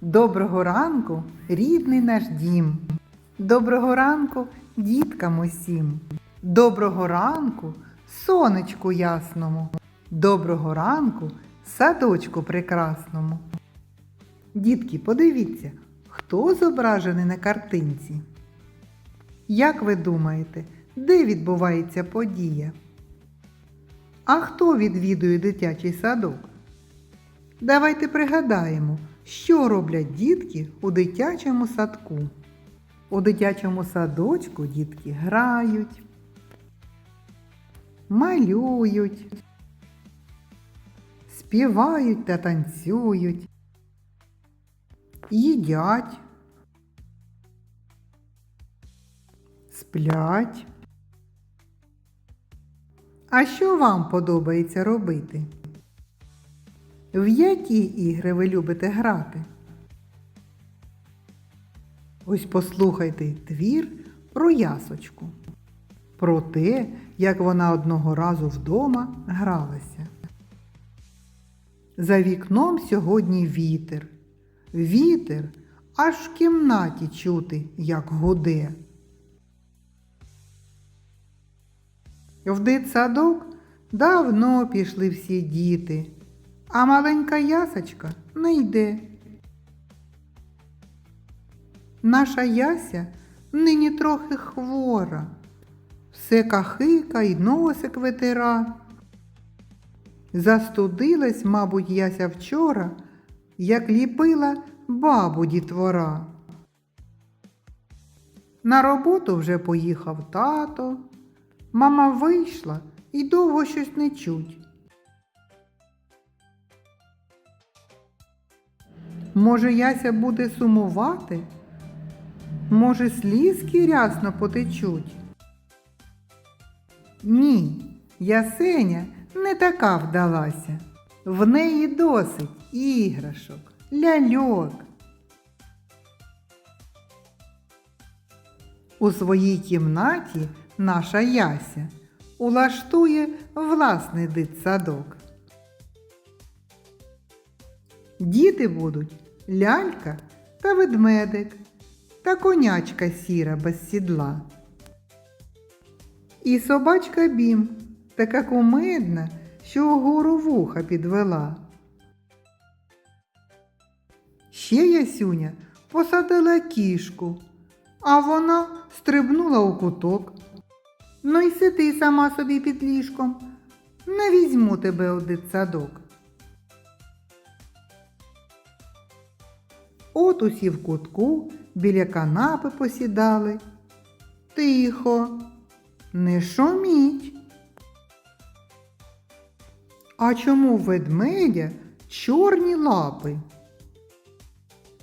Доброго ранку, рідний наш дім. Доброго ранку, діткам усім. Доброго ранку, сонечку ясному. Доброго ранку, садочку прекрасному. Дітки, подивіться, хто зображений на картинці? Як ви думаєте, де відбувається подія? А хто відвідує дитячий садок? Давайте пригадаємо, що роблять дітки у дитячому садку. У дитячому садочку дітки грають, малюють, співають та танцюють, їдять, сплять. А що вам подобається робити? В які ігри ви любите грати? Ось послухайте твір про ясочку, про те, як вона одного разу вдома гралася. За вікном сьогодні вітер. Вітер аж в кімнаті чути, як гуде. В дитсадок давно пішли всі діти, а маленька ясочка не йде. Наша яся нині трохи хвора, все кахика й носик витира. Застудилась, мабуть, яся вчора, як ліпила бабу дітвора. На роботу вже поїхав тато, мама вийшла і довго щось не чуть. Може, яся буде сумувати? Може, слізки рясно потечуть? Ні, ясеня не така вдалася. В неї досить іграшок, ляльок. У своїй кімнаті наша яся улаштує власний дитсадок. Діти будуть лялька та ведмедик та конячка сіра без сідла. І собачка бім, така кумедна, що угору вуха підвела. Ще ясюня посадила кішку, а вона стрибнула у куток. Ну й сиди сама собі під ліжком, не візьму тебе у дитсадок. От усі в кутку біля канапи посідали. Тихо, не шуміть. А чому ведмедя чорні лапи?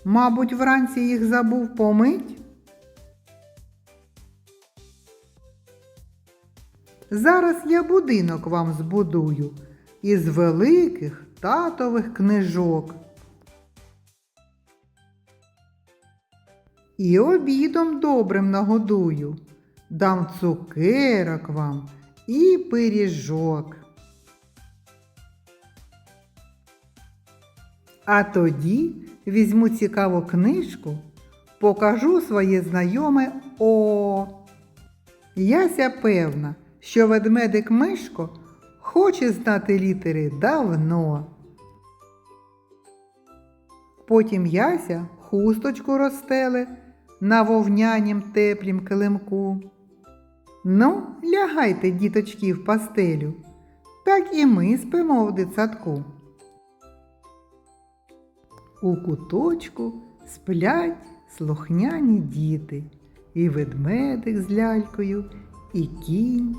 Мабуть, вранці їх забув помить? Зараз я будинок вам збудую із великих татових книжок. І обідом добрим нагодую, дам цукерок вам і пиріжок. А тоді візьму цікаву книжку, покажу своє знайоме О. Яся певна, що ведмедик Мишко хоче знати літери давно. Потім Яся хусточку розстеле на вовнянім теплім килимку. Ну, лягайте, діточки, в пастелю, так і ми спимо в дитсадку. У куточку сплять слухняні діти, і ведмедик з лялькою, і кінь.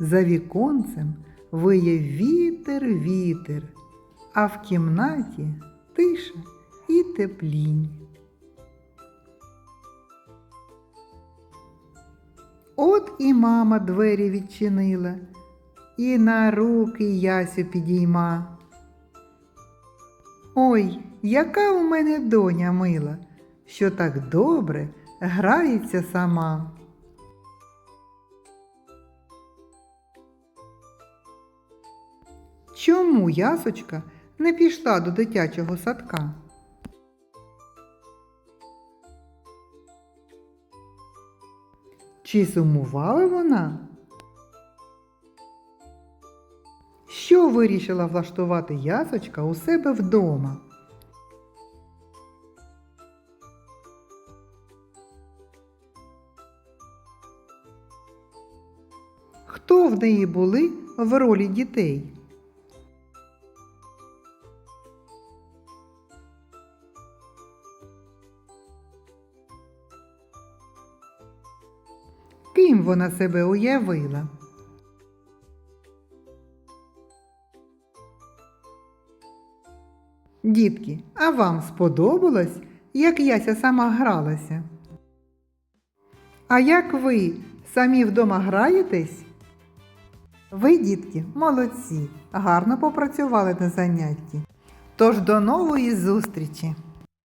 За віконцем виє вітер, вітер, а в кімнаті тиша і теплінь. І мама двері відчинила, і на руки Ясю підійма. Ой, яка у мене доня мила, що так добре грається сама. Чому ясочка не пішла до дитячого садка? Чи сумувала вона? Що вирішила влаштувати ясочка у себе вдома? Хто в неї були в ролі дітей? Ким вона себе уявила? Дітки, а вам сподобалось, як Яся сама гралася? А як ви самі вдома граєтесь? Ви, дітки, молодці, гарно попрацювали на занятті. Тож до нової зустрічі!